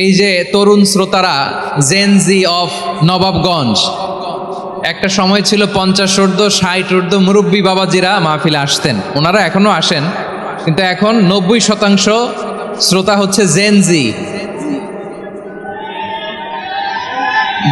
এই যে তরুণ শ্রোতারা জেনজি অফ নবাবগঞ্জ, একটা সময় ছিল পঞ্চাশ ঊর্ধ্ব, ষাট ঊর্ধ্ব মুরব্বী বাবাজিরা মাহফিলে আসতেন। ওনারা এখনও আসেন, কিন্তু এখন নব্বই শতাংশ শ্রোতা হচ্ছে gen Z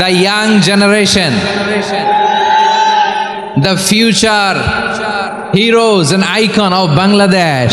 the young generation the future heroes and icon of Bangladesh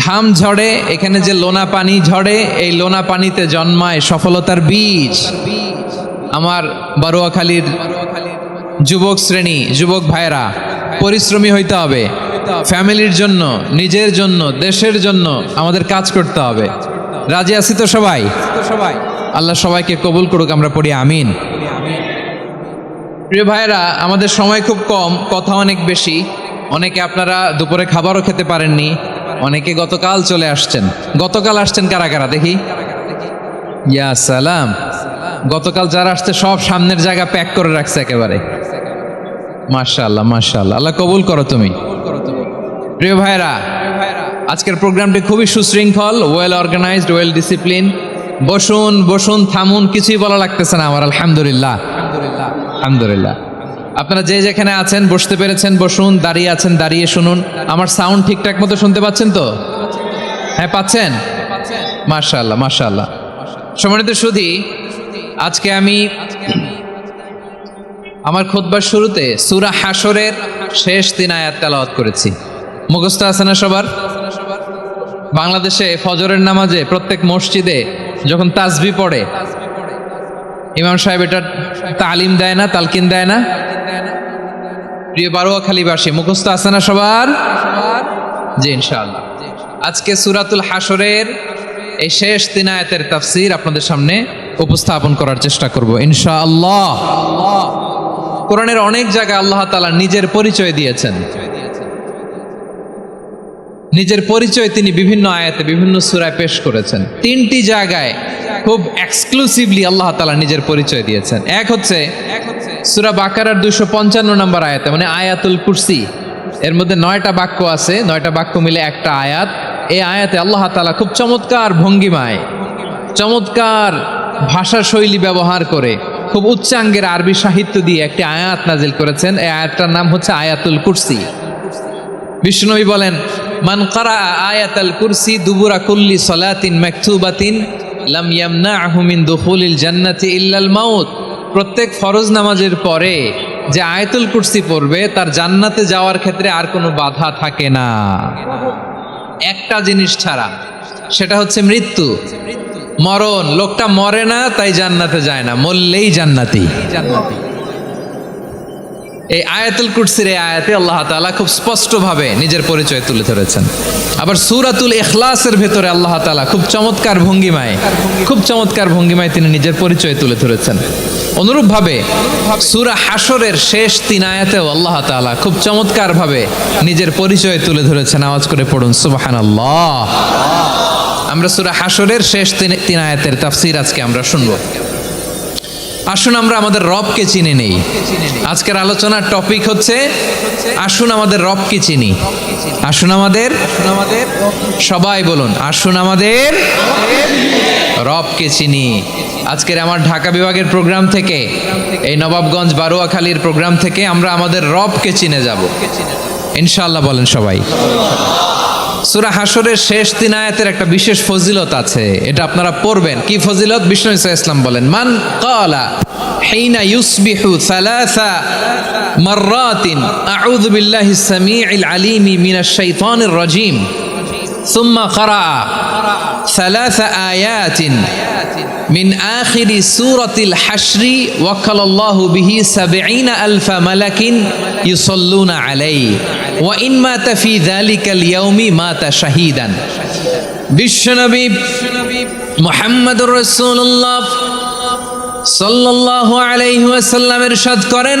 ঘাম ঝরে, এখানে যে লোনা পানি ঝরে, এই লোনা পানিতে জন্মায় সফলতার বীজ। আমার বারোয়াখালীর যুবক শ্রেণি, যুবক ভাইরা পরিশ্রমী হইতে হবে, ফ্যামিলির জন্য, নিজের জন্য, দেশের জন্য আমাদের কাজ করতে হবে। রাজি আছি তো সবাই? সবাই আল্লাহ সবাইকে কবুল করুক, আমরা পড়ি আমিন। প্রিয় ভাইরা আমাদের সময় খুব কম, কথা অনেক বেশি। অনেকে আপনারা দুপুরে খাবারও খেতে পারেননি। অনেকে গতকাল চলে আসছেন। গতকাল আসছেন কারা কারা? দেখি। ইয়া সালাম। গতকাল যারা আসছে সব সামনের জায়গা প্যাক করে রাখছে একেবারে। মাশাআল্লাহ মাশাআল্লাহ। আল্লাহ কবুল করো তুমি। প্রিয় ভাইরা আজকের প্রোগ্রামটি খুবই সুশৃঙ্খল ওয়েল অর্গানাইজড ওয়েল ডিসিপ্লিন বসুন বসুন, থামুন, কিছুই বলা লাগতেছে না আমার। আলহামদুলিল্লাহ আলহামদুলিল্লাহ। আলহামদুলিল্লাহ। আপনারা যে যেখানে আছেন, বসতে পেরেছেন, বসুন, দাঁড়িয়ে আছেন, দাঁড়িয়ে শুনুন। আমার সাউন্ড ঠিকঠাক মতো শুনতে পাচ্ছেন তো? হ্যাঁ পাচ্ছেন? মাশাআল্লাহ মাশাআল্লাহ। সম্মানিত সুধি আজকে আমি আমার খোদবার শুরুতে সুরা হাসরের শেষ তিন আয়াত তেলাওয়াত করেছি। মুখস্থ আছে না সবার? বাংলাদেশে ফজরের নামাজে প্রত্যেক মসজিদে যখন তাজবি পড়ে, ইমাম সাহেব এটা তালিম দেয় না, তালকিন দেয় না? প্রিয় বারোয়াখালীবাসী মুখস্থ আছে না সবার? জি, ইনশাআল্লাহ। আজকে সুরাতুল হাসরের এই শেষ তিন আয়াতের তাফসির আপনাদের সামনে উপস্থাপন করার চেষ্টা করব, ইনশাআল্লাহ। কোরআনের অনেক জায়গায় আল্লাহ তালা নিজের পরিচয় দিয়েছেন। নিজের পরিচয় তিনি বিভিন্ন আয়াতে, বিভিন্ন সুরায় পেশ করেছেন। তিনটি জায়গায় খুব এক্সক্লুসিভলি আল্লাহ তাআলা নিজের পরিচয় দিয়েছেন। এক হচ্ছে সুরা বাকারার দুশো পঞ্চান্ন নম্বর আয়াতে মানে আয়াতুল কুরসি। এর মধ্যে নয়টা বাক্য আছে, নয়টা বাক্য মিলে একটা আয়াত। এই আয়াতে আল্লাহ তাআলা খুব চমৎকার ভঙ্গিমায়, চমৎকার ভাষা শৈলী ব্যবহার করে, খুব উচ্চাঙ্গের আরবি সাহিত্য দিয়ে একটি আয়াত নাজিল করেছেন। এই আয়াতটার নাম হচ্ছে আয়াতুল কুরসি। বিষ্ণুনবী বলেন, মান কারা আয়াতাল কুরসি দুবুরা কুল্লি সলাতিন মাকতুবাতিন মিন জান্নাতি ইল্লাল মাউত। প্রত্যেক ফরজ নামাজের পরে যে আয়তুল কুর্সি পড়বে, তার জান্নাতে যাওয়ার ক্ষেত্রে আর কোনো বাধা থাকে না। একটা জিনিস ছাড়া, সেটা হচ্ছে মৃত্যু। মরণ, লোকটা মরে না, তাই জান্নাতে যায় না। মরলেই জান্নাতি জান্নাতি। এই আয়াতুল কুরসির এই আয়াতে আল্লাহ তাআলা খুব স্পষ্টভাবে নিজের পরিচয় তুলে ধরেছেন। আবার সুরাতুল ইখলাসের ভেতরে আল্লাহ তাআলা খুব চমৎকার ভঙ্গিমায়, খুব চমৎকার ভঙ্গিমায় তিনি নিজের পরিচয় তুলে ধরেছেন। অনুরূপভাবে সুরা হাসরের শেষ তিন আয়াতেও আল্লাহ তাআলা খুব চমৎকারভাবে নিজের পরিচয় তুলে ধরেছেন। আওয়াজ করে পড়ুন, সুবহানাল্লাহ। আমরা সুরা হাসরের শেষ তিন তিন আয়াতের তাফসীর আজকে আমরা শুনব। আসুন আমরা আমাদের রবকে চিনে নেই। আজকের আলোচনার টপিক হচ্ছে, আসুন আমাদের রবকে চিনি। আসুন আমাদের আমাদের সবাই বলুন, আসুন আমাদের রবকে চিনি। আজকের আমার ঢাকা বিভাগের প্রোগ্রাম থেকে, এই নবাবগঞ্জ বারুয়াখালীর প্রোগ্রাম থেকে আমরা আমাদের রবকে চিনে যাব। ইনশাআল্লাহ বলেন সবাই। সুরা হাসরের শেষ তিন আয়াতের একটা বিশেষ ফজিলত আছে এটা আপনারা পড়বেন কি ফজিলত বিষ্ণু ইসা ইসলাম বলেন মান কালা حين يصبح ثلاث مرات أعوذ بالله السميع العليم من الشيطان الرجيم সুম্মা খরা সালাসা আয়াতিন মিন আখিরি সুরতিল হাসরি ওয়াকালাল্লাহু বিহি সাবঈনা আলফা মালাকিন ইউসাল্লুনা আলাইহি ওয়া ইন মাতা ফি যালিকাল ইয়াউমি মাতা শাহীদান। বিশ্বনবী মোহাম্মদুর রাসূলুল্লাহ সাল্লাল্লাহু আলাইহি ওয়াসাল্লাম ইরশাদ করেন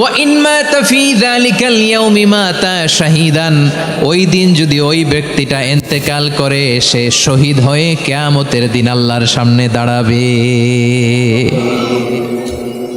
ওয়াইন মাতা ফি যালিকাল মাতা শাহিদান, ওই দিন যদি ওই ব্যক্তিটা এন্তেকাল করে, সে শহীদ হয়ে কিয়ামতের দিন আল্লাহর সামনে দাঁড়াবে।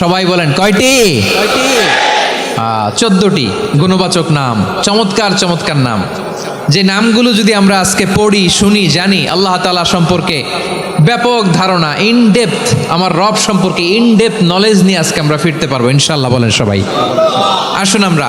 সবাই বলেন কয়টি? চোদ্দটি। গুণবাচক নাম চমৎকার চমৎকার নাম। যে নামগুলো যদি আমরা আজকে পড়ি শুনি জানি আল্লাহ তালা সম্পর্কে ব্যাপক ধারণা ইন ডেপথ আমার রব সম্পর্কে ইন ডেপথ নলেজ নিয়ে আজকে আমরা ফিরতে পারব ইনশাল্লাহ বলেন সবাই। আসুন আমরা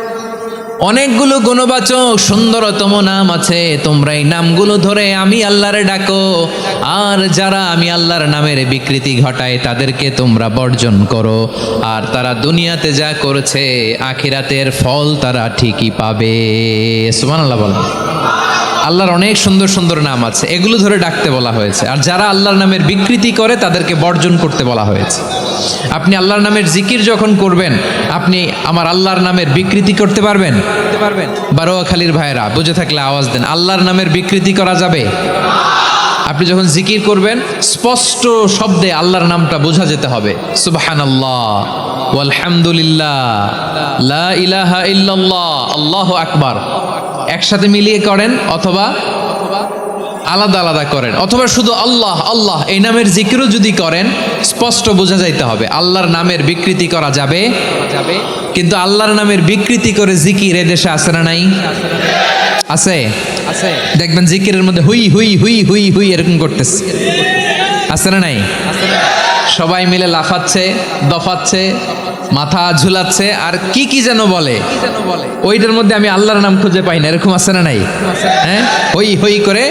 অনেকগুলো গুণবাচক সুন্দরতম নাম আছে। তোমরা এই নামগুলো ধরে আমি আল্লাহরে ডাকো। আর যারা আমি আল্লাহর নামের বিকৃতি ঘটায়, তাদেরকে তোমরা বর্জন করো। আর তারা দুনিয়াতে যা করেছে, আখিরাতের ফল তারা ঠিকই পাবে। সুমান আল্লাহ বলেন আল্লাহর অনেক সুন্দর সুন্দর নাম আছে। এগুলো ধরে ডাকতে বলা হয়েছে। আর যারা আল্লাহর নামের বিকৃতি করে, তাদেরকে বর্জন করতে বলা হয়েছে। আপনি আল্লাহর নামের জিকির যখন করবেন, আপনি আমার আল্লাহর নামের বিকৃতি করতে পারবেন? পারবেন বারোয়াখালীর ভাইরা বুঝে থাকলে আওয়াজ দেন। আল্লাহর নামের বিকৃতি করা যাবে? আপনি যখন জিকির করবেন, স্পষ্ট শব্দে আল্লাহর নামটা বোঝা যেতে হবে। সুবহানাল্লাহ। আলহামদুলিল্লাহ লা ইলাহা ইল্লাল্লাহ। আল্লাহু আকবার। একসাথে মিলিয়ে করেন অথবা আলাদা আলাদা করেন। অথবা শুধু আল্লাহ আল্লাহ এই নামের জিকিরও যদি করেন স্পষ্ট বোঝা যাইতে হবে। আল্লাহর নামের বিকৃতি করা যাবে। যাবে কিন্তু আল্লাহর নামের বিকৃতি করে জিকির এ দেশে আসে না নাই? আছে? আছে। দেখবেন জিকিরের মধ্যে হুই হুই হুই হুই হুই এরকম করতেছে। আছে না নাই? সবাই মিলে লাফাচ্ছে দফাচ্ছে মাথা ঝুলাচ্ছে, আর কি কি যেন বলে? ওইটার মধ্যে আমি আল্লাহর নাম খুঁজে পাই না, এরকম আছে না নাই? হ্যাঁ? হই হই করে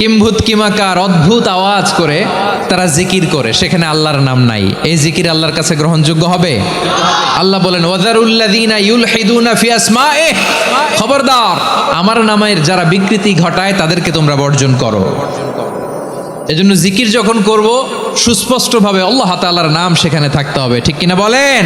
কিম্ভূত কিমাকার অদ্ভুত আওয়াজ করে তারা জিকির করে, সেখানে আল্লাহর নাম নাই। এই জিকির আল্লাহর কাছে গ্রহণযোগ্য হবে? আল্লাহ বলেন খবরদার, আমার নামের যারা বিকৃতি ঘটায় তাদেরকে তোমরা বর্জন করো। এজন্য জিকির যখন করব সুস্পষ্টভাবে আল্লাহ তাআলার নাম সেখানে থাকতে হবে। ঠিক কিনা বলেন?